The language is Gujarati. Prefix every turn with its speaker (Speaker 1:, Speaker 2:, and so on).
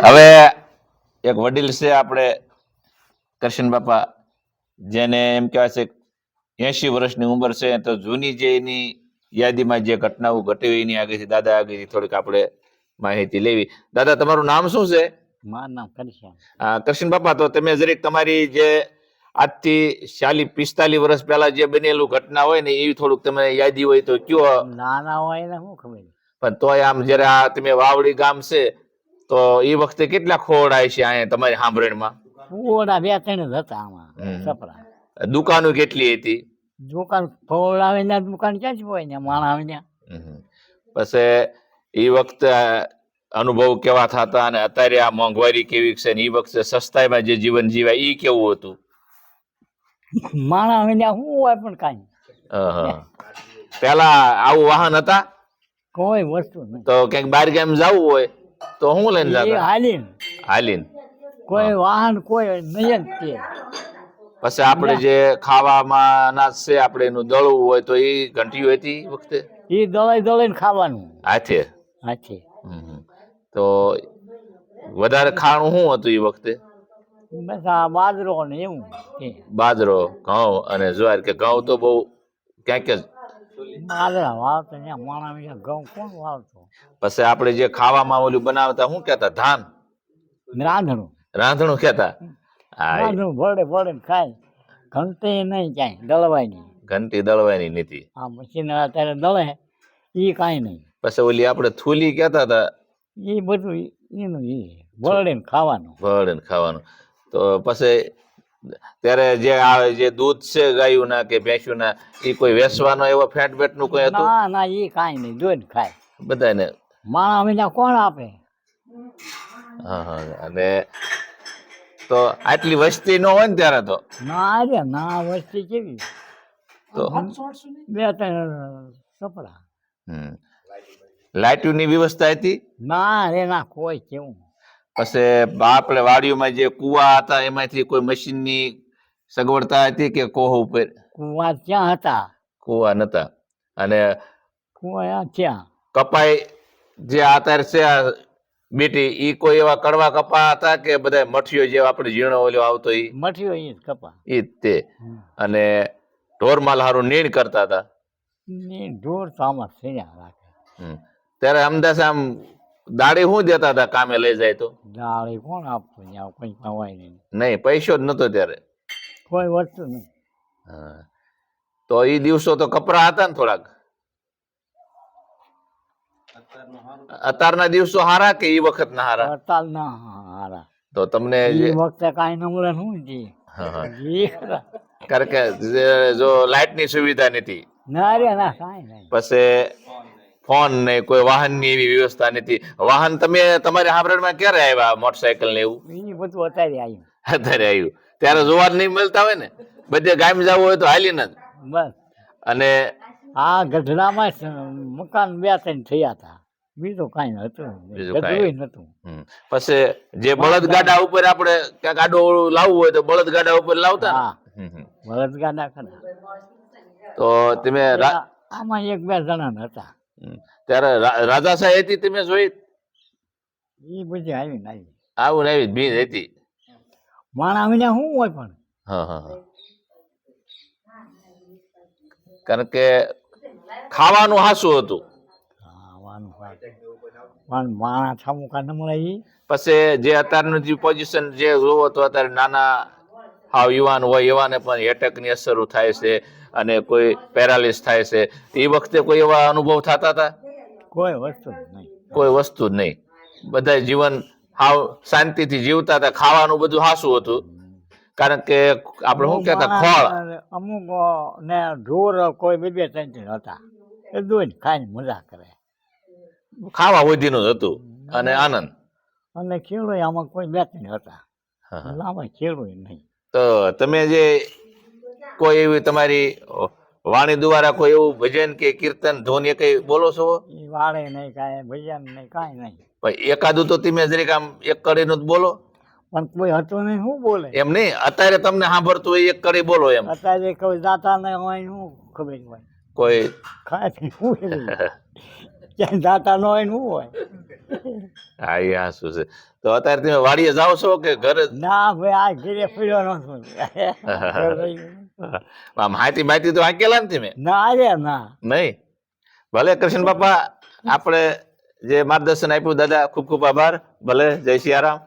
Speaker 1: હવે એક વડીલ છે આપણે કરશન બાપા જેને એમ કહેવાય છે એસી વર્ષની ઉંમર છે તો જૂની જે એની યાદીમાં જે ઘટનાઓ ઘટી એની આગળથી દાદા આગળથી થોડીક આપણે માહિતી લેવી. દાદા તમારું નામ શું છે?
Speaker 2: મારું નામ કરશ્યામ
Speaker 1: આ કરશન બાપા તો તમે જરીક તમારી જે આજથી ચાલી પિસ્તાલીસ વર્ષ પહેલા જે બનેલું ઘટના હોય ને એવી થોડુંક તમે યાદી હોય તો કયો.
Speaker 2: નાના હોય ને શું ખબર?
Speaker 1: પણ તોય આમ જયારે આ તમે વાવડી ગામ છે તો એ વખતે કેટલા ખોડાય છે અહીંયા તમારી સાંભળણમાં?
Speaker 2: ઓડા બે ત્રણ જ હતા આમાં સપરા.
Speaker 1: દુકાનો કેટલી હતી?
Speaker 2: દુકાન ફોડાવે ને દુકાન ક્યાં જ હોય ને માણા આવે ને
Speaker 1: પછી એ વખતે અનુભવ કેવા થતા અને અત્યારે આ મોંઘવારી કેવી છે ને એ વખતે સસ્તાઈમાં જે જીવન જીવાય એ કેવું હતું?
Speaker 2: માણા વિના હું હોય પણ કાંઈ.
Speaker 1: પેલા આવું વાહન હતા?
Speaker 2: કોઈ વસ્તુ નહીં.
Speaker 1: તો ક્યાંક બાર ગામ જવું હોય? તો હું લઈને જતા
Speaker 2: હાલીન.
Speaker 1: હાલીને.
Speaker 2: કોઈ વાહન કોઈ નહીં જ તે.
Speaker 1: પછી આપણે જે ખાવામાં અનાજ છે આપણે એનું દળવું હોય તો એ ઘંટીઓ હતી વખતે?
Speaker 2: એ દળાઈ દળાઈને ખાવાનું.
Speaker 1: હાથે?
Speaker 2: હાથે.
Speaker 1: તો વધારે ખાણું શું હતું એ વખતે?
Speaker 2: બાજરો ને એવું.
Speaker 1: બાજરો ઘઉં અને જુવાર. કે ઘઉં તો બહુ ક્યાંક જ?
Speaker 2: બાજરા વાવતો ઘઉં કોણ વાવતો?
Speaker 1: પછી આપણે જે ખાવામાં ઓલું બનાવતા શું કેતા ધાન.
Speaker 2: રાંધણું.
Speaker 1: રાંધણું કેતા
Speaker 2: રાંધણું ભરડે ભરડે ખાય. ઘંટી નહીં ક્યાંય દળવાની.
Speaker 1: ઘંટી દળવાની નીતિ.
Speaker 2: આ મશીન અત્યારે દળે એ કાંઈ નહીં.
Speaker 1: પછી ઓલી આપણે થૂલી કેતા હતા?
Speaker 2: એ બધું એનું એ ભરડે ખાવાનું.
Speaker 1: ભળ ખાવાનું. તો પછી ત્યારે જે આવે જે દૂધ છે ગાયું ના કે ભેંસુના એ કોઈ વેસવાનો એવો ફેટ બેટનું કોઈ હતું?
Speaker 2: ના ના એ કાંઈ નહીં જોઈને ખાય.
Speaker 1: બધાને.
Speaker 2: માણા વિના કોણ આપે?
Speaker 1: હા હા અને તો આટલી વસ્તી ન હોય ને ત્યારે તો?
Speaker 2: ના રે ના વસ્તી કેવી?
Speaker 1: તો
Speaker 2: બે ત્રણ કપડા.
Speaker 1: હમ. લાઇટની વ્યવસ્થા હતી?
Speaker 2: ના રે ના કોઈ કેવું
Speaker 1: પછી આપણે વાડીઓમાં જે કુવા હતા એમાંથી કોઈ મશીનની સગવડતા હતી કે કોહો ઉપર?
Speaker 2: કુવા ક્યાં હતા?
Speaker 1: કુવા નતા. અને
Speaker 2: કુવા ક્યાં?
Speaker 1: કપાઈ જે અત્યારે છે આ બેટી ઈ કોઈ એવા કડવા કપા હતા કે બધા મઠિયો જે આપણે ઝીણો ઓલ્યો આવતો ઈ?
Speaker 2: મઠિયો ઈ કપા.
Speaker 1: ઈ તે. અને ઢોર માલ હારું નીણ કરતા હતા?
Speaker 2: નીણ ઢોર સામા આમાં રાખે.
Speaker 1: હમ. ત્યારે અમદાવાદ આમ દાડી શું દેતા હતા કામે લઈ જાય તો?
Speaker 2: દાળી કોણ આપતો ત્યાં કોઈ કમાય નહીં.
Speaker 1: નહીં પૈસો જ નતો ત્યારે.
Speaker 2: કોઈ વસ્તુ નહીં.
Speaker 1: હા. તો એ દિવસો તો કપરા હતા ને થોડાક. અત્યારના દિવસો હારા કે એ વખત ના હારા?
Speaker 2: હડતાલ ના હારા.
Speaker 1: તો તમને
Speaker 2: એ વખતે કાંઈ ન મળે શું જી.
Speaker 1: કારણ કે જો લાઇટની સુવિધા નથી.
Speaker 2: ના રે ના કાંઈ નહીં.
Speaker 1: પછી ફોન નહીં કોઈ વાહનની એવી વ્યવસ્થા નથી. વાહન તમે તમારી માં ક્યારે આવ્યા મોટરસાયકલ ને એવું?
Speaker 2: એ બધું અત્યારે આવ્યું.
Speaker 1: અત્યારે આવ્યું. ત્યારે જોવા નહીં મળતા હોય ને? બધે ગામ જવું હોય તો હાલીને જ.
Speaker 2: બસ.
Speaker 1: અને
Speaker 2: આ ગઢડામાં મકાન બે ત્રણ થયા હતા. બીજું કાંઈ નતું
Speaker 1: બીજું કાંઈ.
Speaker 2: નતું
Speaker 1: પછી જે બળદ ગાડા ઉપર આપણે ક્યાંક ગાડો લાવવું હોય તો બળદ ગાડા ઉપર લાવતા? ને.
Speaker 2: બળદગાડા ખરા.
Speaker 1: તો તમે
Speaker 2: આમાં એક બે જણા હતા.
Speaker 1: ત્યારે રાધા રાજા સાહેબ હતી તમે જોઈ?
Speaker 2: એ બધી આવીને આવી.
Speaker 1: આવું ને આવી ભીડ હતી.
Speaker 2: માણા વિના શું હોય પણ.
Speaker 1: હા હા હા. કારણ કે ખાવાનું હાસું હતું.
Speaker 2: હોય. પણ માણા થવું કા ન મળે ઈ.
Speaker 1: પછી જે અત્યારનું જે પોઝિશન જે જોવો તો અત્યારે નાના હાવ યુવાન હોય યુવાને પણ એટેકની અસરો થાય છે અને કોઈ પેરાલિસ થાય છે. એ વખતે કોઈ એવા અનુભવ થતા હતા?
Speaker 2: કોઈ વસ્તુ નહીં.
Speaker 1: કોઈ વસ્તુ જ નહીં. બધા જીવન હાવ શાંતિથી જીવતા હતા ખાવાનું બધું હાસું હતું. કારણ કે આપણે શું કહેતા ખોળ.
Speaker 2: અમુક ને ઢોર કોઈ બે બે ત્રણ ત્રણ હતા. એ દોઈને ખાઈને મજા કરે.
Speaker 1: ખાવા સુધીનું જ હતું અને આનંદ.
Speaker 2: અને ખેડૂત આમાં કોઈ બે ત્રણ હતા.
Speaker 1: હા.
Speaker 2: ખેડૂત નહીં.
Speaker 1: તો તમે જે કોઈ એવી તમારી વાણી દ્વારા કોઈ એવું ભજન કે કીર્તન ધૂન એ કઈ બોલો છો?
Speaker 2: એ વાળે નહીં કાંઈ ભજન નહીં કાંઈ નહીં.
Speaker 1: ભાઈ એકાદું તો તમે જરીક આમ એક કડીનું જ બોલો?
Speaker 2: પણ કોઈ હતું નહીં શું બોલે.
Speaker 1: એમ નહીં? અત્યારે તમને સાંભળતું હોય એક કરી બોલો એમ.
Speaker 2: અત્યારે કોઈ દાતા ને હોય શું ખબર હોય
Speaker 1: કોઈ
Speaker 2: ખાય ક્યાંય દાતા ન હોય ને શું હોય.
Speaker 1: હા એ હાસુ છે. તો અત્યારે તમે વાડીએ જાઓ છો કે ઘરે
Speaker 2: ના ભાઈ આ ઘીરે ન છું
Speaker 1: આમ હાથી માહિતી તો આકેલા ને તમે?
Speaker 2: ના રે ના.
Speaker 1: નહીં? ભલે કૃષ્ણ બાપા આપણે જે માર્ગદર્શન આપ્યું દાદા ખૂબ ખૂબ આભાર. ભલે જય સિયારામ